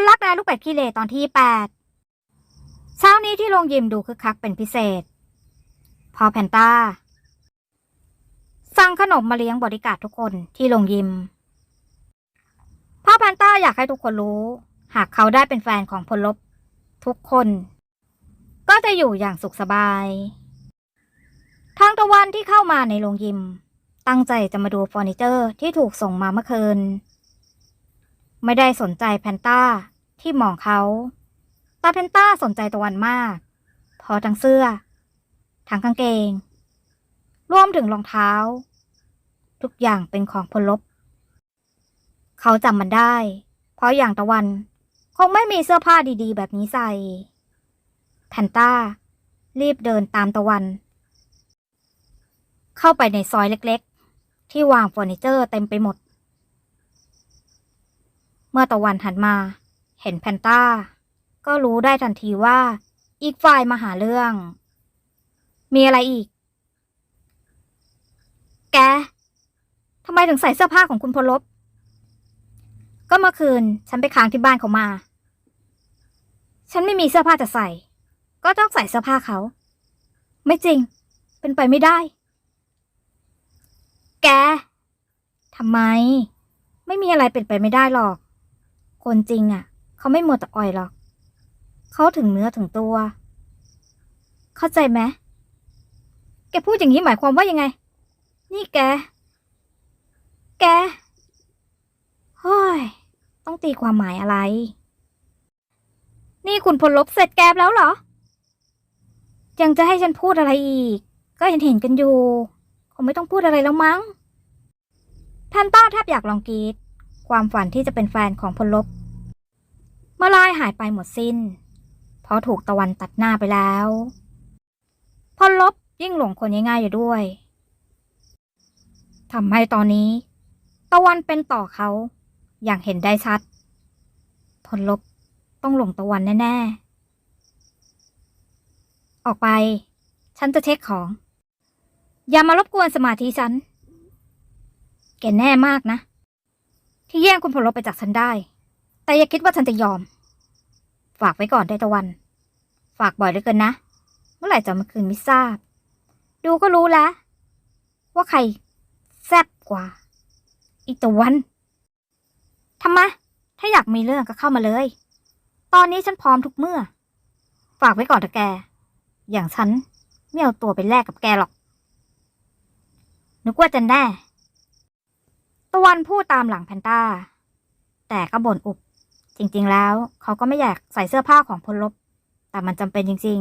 คนรักนายลูกเป็ดขี้เลตอนที่แปดเช้านี้ที่โรงยิมดูคึกคักเป็นพิเศษ พอแพนต้า สั่งขนมมาเลี้ยงบริการทุกคนที่โรงยิม พ่อแพนต้าอยากให้ทุกคนรู้ หากเขาได้เป็นแฟนของพลลบ ทุกคน ก็จะอยู่อย่างสุขสบายทางตะวันที่เข้ามาในโรงยิม ตั้งใจจะมาดูเฟอร์นิเจอร์ที่ถูกส่งมาเมื่อคืน ไม่ได้สนใจแพนต้า ที่มองเขาต่แพนต้าสนใจตะวันมาก พอทั้งเสื้อ ทั้งกางเกง รวมถึงรองเท้า ทุกอย่างเป็นของพลลบ เขาจำมันได้ เพราะอย่างตะวันคงไม่มีเสื้อผ้าดีๆ แบบนี้ใส่ แพนต้า รีบเดินตามตะวัน เข้าไปในซอยเล็กๆ ที่วางเฟอร์นิเจอร์เต็มไปหมด เมื่อตะวันหันมา เห็นแพนต้า ก็รู้ได้ทันทีว่า อีกฝ่ายมาหาเรื่อง มีอะไรอีก แกทำไมถึงใส่เสื้อผ้าของคุณพลบ ก็เมื่อคืนฉันไปค้างที่บ้านเขามา ฉันไม่มีเสื้อผ้าจะใส่ ก็ต้องใส่เสื้อผ้าเขา ไม่จริง เป็นไปไม่ได้ แกทำไม ไม่มีอะไรเป็นไปไม่ได้หรอก คนจริงอะ เขาไม่มัวแต่อ่อยหรอก เขาถึงเนื้อถึงตัว เข้าใจไหมแกพูดอย่างนี้หมายความว่ายังไง นี่แก แกเฮ้ย ต้องตีความหมายอะไร นี่คุณพลลบเสร็จแกแล้วเหรอ ยังจะให้ฉันพูดอะไรอีก ก็เห็นเห็นกันอยู่ คงไม่ต้องพูดอะไรแล้วมั้งแพนต้าแทบอยากลองกรีด ความฝันที่จะเป็นแฟนของพลลบ มาลายหายไปหมดสิ้น เพราะถูกตะวันตัดหน้าไปแล้วพลลบยิ่งหลงคนง่ายๆอยู่ด้วยทำให้ตอนนี้ ตะวันเป็นต่อเขาอย่างเห็นได้ชัด พลลบต้องหลงตะวันแน่ๆ ออกไป ฉันจะเช็คของ อย่ามารบกวนสมาธิฉัน แกแน่มากนะ ที่แย่งคุณพลลบไปจากฉันได้ แต่อย่าคิดว่าฉันจะยอม ฝากไว้ก่อนได้ตะวัน ฝากบ่อยเหลือเกินนะ เมื่อไหร่จะมาคืนไม่ทราบ ดูก็รู้แล้ว ว่าใคร แซ่บกว่า อีตะวันทำไมถ้าอยากมีเรื่องก็เข้ามาเลย ตอนนี้ฉันพร้อมทุกเมื่อ ฝากไว้ก่อนเถอะแก อย่างฉันไม่เอาตัวไปแลกกับแกหรอกนึกว่าจะแน่ตะวันพูดตามหลังแพนต้า แต่ก็บ่นอุบ จริงๆ แล้วเขาก็ไม่อยากใส่เสื้อผ้าของพลลบ แต่มันจำเป็นจริง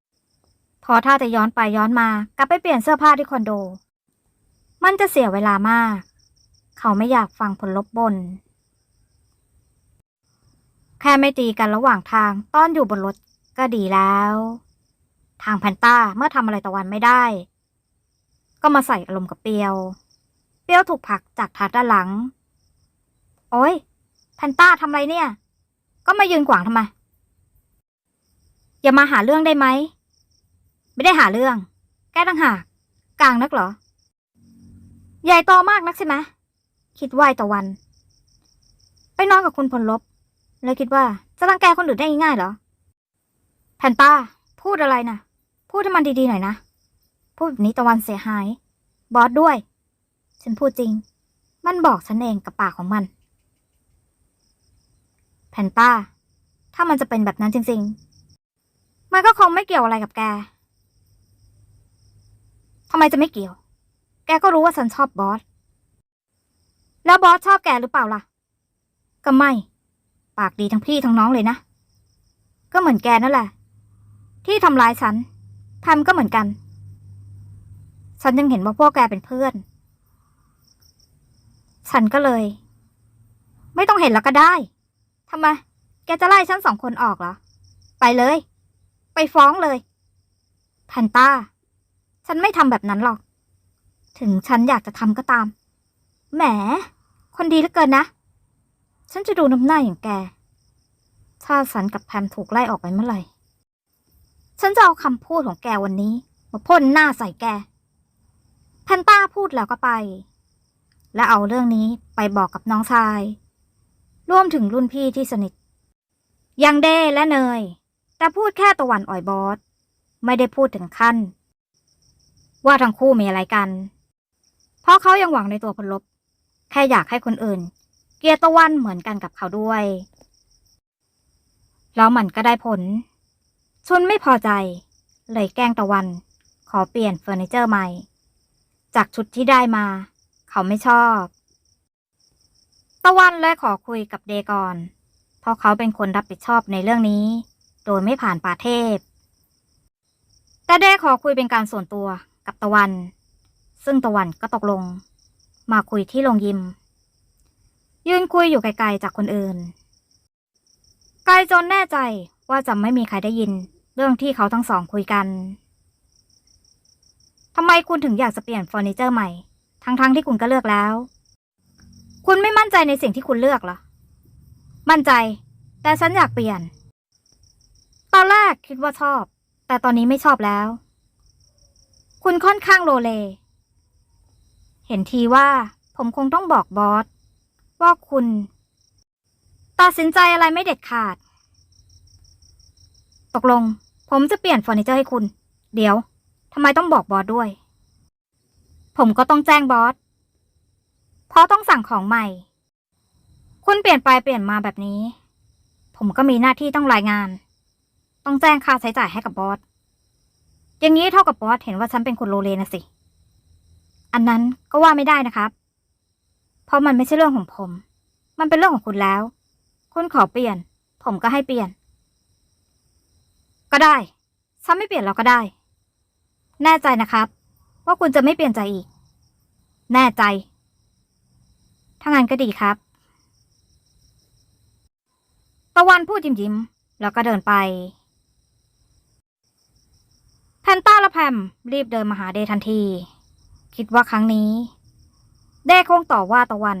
ๆ พอถ้าจะย้อนไปย้อนมากลับไปเปลี่ยนเสื้อผ้าที่คอนโด มันจะเสียเวลามาก เขาไม่อยากฟังผลลบบน แค่ไม่ตีกันระหว่างทางตอนอยู่บนรถก็ดีแล้ว ทางแพนต้าเมื่อทำอะไรตะวันไม่ได้ ก็มาใส่อารมณ์กับเปียว เปียวถูกผลักจากทัดด้านหลัง โอ้ย แพนต้าทำอะไรเนี่ย ก็มายืนขวางทำไม อย่ามาหาเรื่องได้ไหม ไม่ได้หาเรื่อง แกตั้งหาก กลางนักเหรอ ใหญ่โตมากนักใช่ไหม คิดว่าไอ้ตะวัน ไปนอนกับคุณพลลบ แล้วคิดว่าจะรังแกคนอื่นได้ง่ายๆเหรอ แพนต้า พูดอะไรนะพูดให้มันดีๆหน่อยนะ พูดแบบนี้ตะวันเสียหาย บอสด้วย ฉันพูดจริง มันบอกฉันเองกับปากของมัน แพนต้า ถ้ามันจะเป็นแบบนั้นจริง ๆ มันก็คงไม่เกี่ยวอะไรกับแกทำไมจะไม่เกี่ยว แกก็รู้ว่าฉันชอบบอส แล้วบอสชอบแกหรือเปล่าล่ะ ก็ไม่ ปากดีทั้งพี่ทั้งน้องเลยนะ ก็เหมือนแกนั่นแหละ ที่ทำร้ายฉันทำก็เหมือนกัน ฉันยังเห็นว่าพวกแกเป็นเพื่อน ฉันก็เลย ไม่ต้องเห็นแล้วก็ได้ ทำไม แกจะไล่ฉันสองคนออกเหรอ ไปเลย ไปฟ้องเลยแพนต้า ฉันไม่ทำแบบนั้นหรอก ถึงฉันอยากจะทำก็ตาม แหม คนดีเหลือเกินนะ ฉันจะดูน้ำหน้าอย่างแก ถ้าสันกับแพมถูกไล่ออกไปเมื่อไหร่ ฉันจะเอาคำพูดของแกวันนี้ มาพ่นหน้าใส่แกแพนต้าพูดแล้วก็ไป และเอาเรื่องนี้ไปบอกกับน้องชาย รวมถึงรุ่นพี่ที่สนิท ยังเด้และเนย แต่พูดแค่ตะวันอ่อยบอส ไม่ได้พูดถึงขั้น ว่าทั้งคู่มีอะไรกัน เพราะเขายังหวังในตัวพลลบ แค่อยากให้คนอื่น เกลียดตะวันเหมือนกันกับเขาด้วย แล้วมันก็ได้ผลชุนไม่พอใจ เลยแกล้งตะวัน ขอเปลี่ยนเฟอร์นิเจอร์ใหม่ จากชุดที่ได้มา เขาไม่ชอบ ตะวันเลยขอคุยกับเดก่อน เพราะเขาเป็นคนรับผิดชอบในเรื่องนี้ โดยไม่ผ่านป่าเทพ แต่เดขอคุยเป็นการส่วนตัวกับตะวัน ซึ่งตะวันก็ตกลง มาคุยที่โรงยิม ยืนคุยอยู่ไกลๆจากคนอื่น ไกลจนแน่ใจว่าจะไม่มีใครได้ยิน เรื่องที่เขาทั้งสองคุยกันทำไมคุณถึงอยากจะเปลี่ยนเฟอร์นิเจอร์ใหม่ ทั้งๆที่คุณก็เลือกแล้ว คุณไม่มั่นใจในสิ่งที่คุณเลือกเหรอ มั่นใจ แต่ฉันอยากเปลี่ยน ตอนแรกคิดว่าชอบ แต่ตอนนี้ไม่ชอบแล้ว คุณค่อนข้างโลเล เห็นทีว่า ผมคงต้องบอกบอสว่าคุณตัดสินใจอะไรไม่เด็ดขาด ตกลง ผมจะเปลี่ยนเฟอร์นิเจอร์ให้คุณ เดี๋ยวทำไมต้องบอกบอสด้วย ผมก็ต้องแจ้งบอส เพราะต้องสั่งของใหม่ คุณเปลี่ยนไปเปลี่ยนมาแบบนี้ ผมก็มีหน้าที่ต้องรายงาน ต้องแจ้งค่าใช้จ่ายให้กับบอส อย่างนี้เท่ากับบอสเห็นว่าฉันเป็นคนโลเลนะสิ อันนั้นก็ว่าไม่ได้นะครับ เพราะมันไม่ใช่เรื่องของผม มันเป็นเรื่องของคุณแล้ว คุณขอเปลี่ยน ผมก็ให้เปลี่ยน ก็ได้ ฉันไม่เปลี่ยนเราก็ได้ แน่ใจนะครับ ว่าคุณจะไม่เปลี่ยนใจอีก แน่ใจ ถ้างั้นก็ดีครับ ตะวันพูดยิ้มยิ้มๆแล้วก็เดินไป แพนต้าและแพมรีบเดินมาหาเดทันที คิดว่าครั้งนี้ เดย์คงต่อว่าตะวัน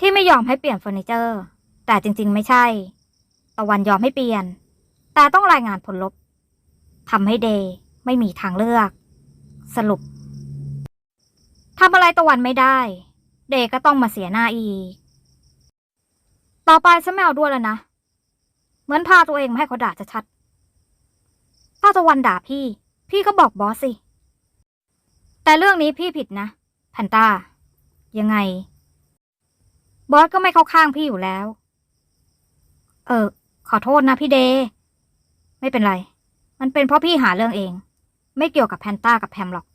ที่ไม่ยอมให้เปลี่ยนเฟอร์นิเจอร์ แต่จริง ๆ ไม่ใช่ ตะวันยอมให้เปลี่ยน แต่ต้องรายงานผลลบทำให้เดย์ไม่มีทางเลือก สรุปทำอะไรตะวันไม่ได้ เดย์ก็ต้องมาเสียหน้าอีก ต่อไปฉันไม่เอาด้วยแล้วนะ เหมือนพาตัวเองมาให้เขาด่าจะชัด ถ้าตะวันด่าพี่ พี่ก็บอกบอสสิ แต่เรื่องนี้พี่ผิดนะแพนต้า ยังไง บอสก็ไม่เข้าข้างพี่อยู่แล้ว เออ ขอโทษนะพี่เดย์ไม่เป็นไร มันเป็นเพราะพี่หาเรื่องเอง ไม่เกี่ยวกับแพนต้ากับแพมหรอก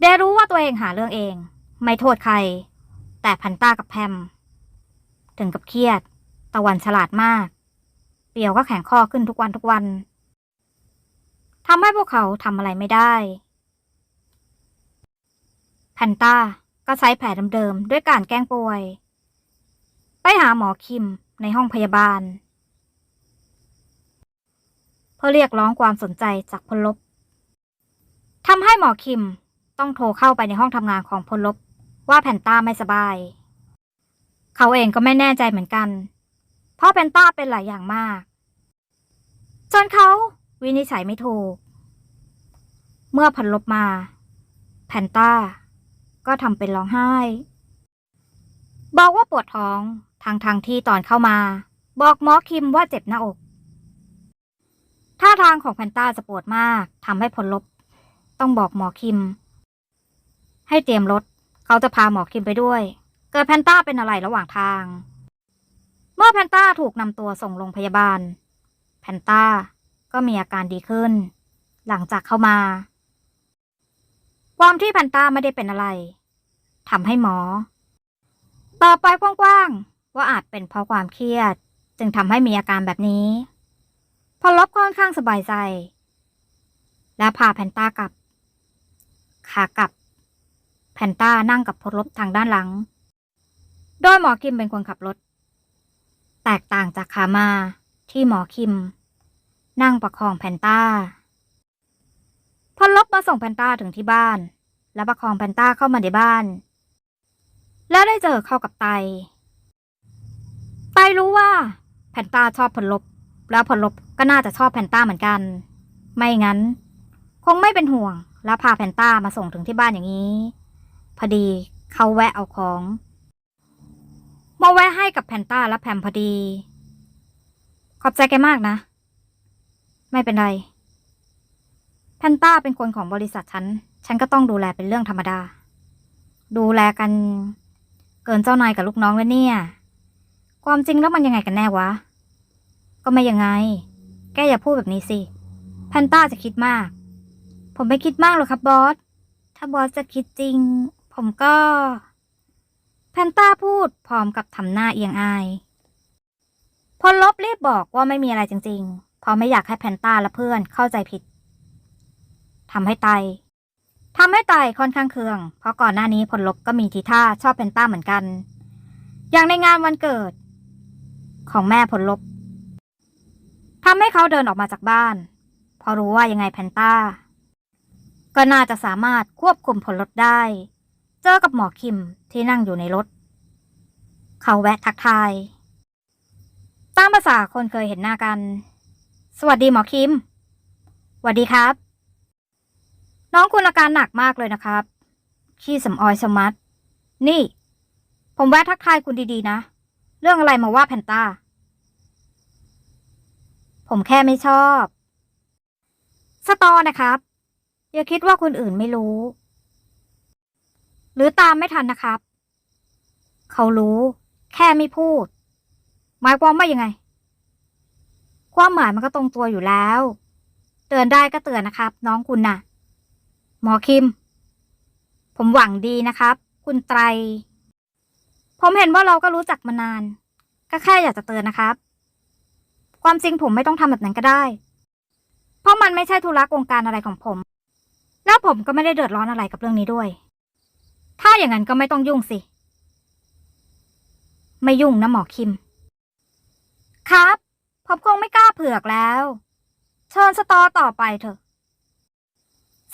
เดรู้ว่าตัวเองหาเรื่องเอง ไม่โทษใคร แต่แพนต้ากับแพม ถึงกับเครียด ตะวันฉลาดมาก เปียวก็แข็งข้อขึ้นทุกวันทุกวันทำให้พวกเขาทำอะไรไม่ได้ แพนต้าก็ใช้แผลเดิมๆด้วยการแกล้งป่วย ไปหาหมอคิมในห้องพยาบาล เพื่อเรียกร้องความสนใจจากพลลบทำให้หมอคิม ต้องโทรเข้าไปในห้องทำงานของพลลบว่าแพนต้าไม่สบาย เขาเองก็ไม่แน่ใจเหมือนกัน เพราะแพนต้าเป็นหลายอย่างมาก จนเขาวินิจฉัยไม่ถูก เมื่อผลลบมา แพนต้า ก็ทำเป็นร้องไห้ บอกว่าปวดท้องทางทางที่ตอนเข้ามา บอกหมอคิมว่าเจ็บหน้าอกท่าทางของแพนต้าจะปวดมากทำให้ผลลบ ต้องบอกหมอคิม ให้เตรียมรถ เขาจะพาหมอคิมไปด้วย เกิดแพนต้าเป็นอะไรระหว่างทาง เมื่อแพนต้าถูกนำตัวส่งโรงพยาบาล แพนต้าก็มีอาการดีขึ้น หลังจากเข้ามา ความที่แพนต้าไม่ได้เป็นอะไรทำให้หมอ ต่อไปกว้างๆ ว่าอาจเป็นเพราะความเครียด จึงทำให้มีอาการแบบนี้ พอลบค่อนข้างสบายใจ และพาแพนต้ากลับขากลับ แพนต้านั่งกับพลลบทางด้านหลัง โดยหมอคิมเป็นคนขับรถ แตกต่างจากขามาที่หมอคิม นั่งประคองแพนต้าพอลบมาส่งแพนต้าถึงที่บ้าน และประคองแพนต้าเข้ามาในบ้าน แล้วได้เจอเข้ากับไต ไตรู้ว่าแพนต้าชอบผลลบ แล้วผลลบก็น่าจะชอบแพนต้าเหมือนกัน ไม่งั้น คงไม่เป็นห่วง แล้วพาแพนต้ามาส่งถึงที่บ้านอย่างนี้ พอดีเขาแวะเอาของมาแวะให้กับแพนต้าและแพมพอดี ขอบใจแกมากนะ ไม่เป็นไร แพนต้าเป็นคนของบริษัทฉัน ฉันก็ต้องดูแลเป็นเรื่องธรรมดา ดูแลกัน เกินเจ้านายกับลูกน้องแล้วเนี่ย ความจริงแล้วมันยังไงกันแน่วะ ก็ไม่ยังไง แกอย่าพูดแบบนี้สิ แพนต้าจะคิดมาก ผมไม่คิดมากหรอกครับบอส ถ้าบอสจะคิดจริง ผมก็ แพนต้าพูดพร้อมกับทำหน้าเอียงอายพลลบรีบบอกว่าไม่มีอะไรจริงๆ เพราะไม่อยากให้แพนต้าและเพื่อนเข้าใจผิดทำให้ไตทำให้ไตค่อนข้างเคือง เพราะก่อนหน้านี้พลลบก็มีทีท่าชอบแพนต้าเหมือนกัน อย่างในงานวันเกิด ของแม่พลลบทำให้เขาเดินออกมาจากบ้านเพราะรู้ว่ายังไงแพนต้า ก็น่าจะสามารถควบคุมผลลดได้ เจอกับหมอคิมที่นั่งอยู่ในรถ เขาแวะทักทาย ตามภาษาคนเคยเห็นหน้ากัน สวัสดีหมอคิมสวัสดีครับ น้องคุณอาการหนักมากเลยนะครับ ขี้สำออยสมัดนี่ ผมแวะทักทายคุณดีๆนะ เรื่องอะไรมาว่าแพนต้า ผมแค่ไม่ชอบ สตอนะครับ อย่าคิดว่าคนอื่นไม่รู้ หรือตามไม่ทันนะครับ เขารู้ แค่ไม่พูด หมายความว่ายังไง ความหมายมันก็ตรงตัวอยู่แล้ว เตือนได้ก็เตือนนะครับ น้องคุณน่ะ หมอคิม ผมหวังดีนะครับ คุณไตร ผมเห็นว่าเราก็รู้จักมานาน ก็แค่อยากจะเตือนนะครับ ความจริงผมไม่ต้องทำแบบนั้นก็ได้ เพราะมันไม่ใช่ธุระวงการอะไรของผม แล้วผมก็ไม่ได้เดือดร้อนอะไรกับเรื่องนี้ด้วย ถ้าอย่างนั้นก็ไม่ต้องยุ่งสิ ไม่ยุ่งนะหมอคิม ครับผมคงไม่กล้าเผือกแล้ว เชิญสตอต่อไปเถอะ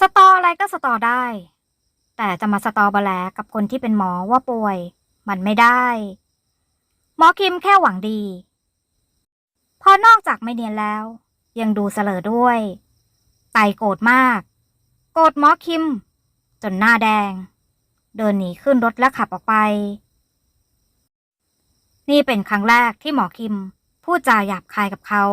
สตออะไรก็สตอได้ แต่จะมาสตอบแลกับคนที่เป็นหมอว่าป่วย มันไม่ได้ หมอคิมแค่หวังดี พอนอกจากไม่เนียนแล้ว ยังดูเสลอด้วย ไตโกรธมาก โกรธหมอคิม จนหน้าแดง เดินหนีขึ้นรถและขับออกไป นี่เป็นครั้งแรกที่หมอคิมพูดจาหยาบคายกับเขา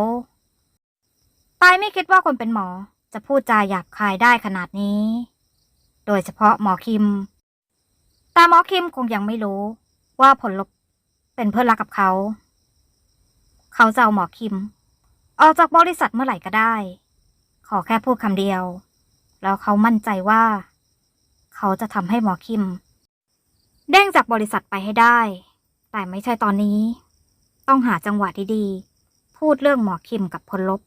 ตายไม่คิดว่าคนเป็นหมอจะพูดจาหยาบคายได้ขนาดนี้ โดยเฉพาะหมอคิม แต่หมอคิมคงยังไม่รู้ว่าผลลบเป็นเพื่อนรักกับเขา เขาจะเอาหมอคิม ออกจากบริษัทเมื่อไหร่ก็ได้ ขอแค่พูดคำเดียว แล้วเขามั่นใจว่า เขาจะทำให้หมอคิม เด้งจากบริษัทไปให้ได้ แต่ไม่ใช่ตอนนี้ ต้องหาจังหวะดีๆ พูดเรื่องหมอคิมกับพลลบ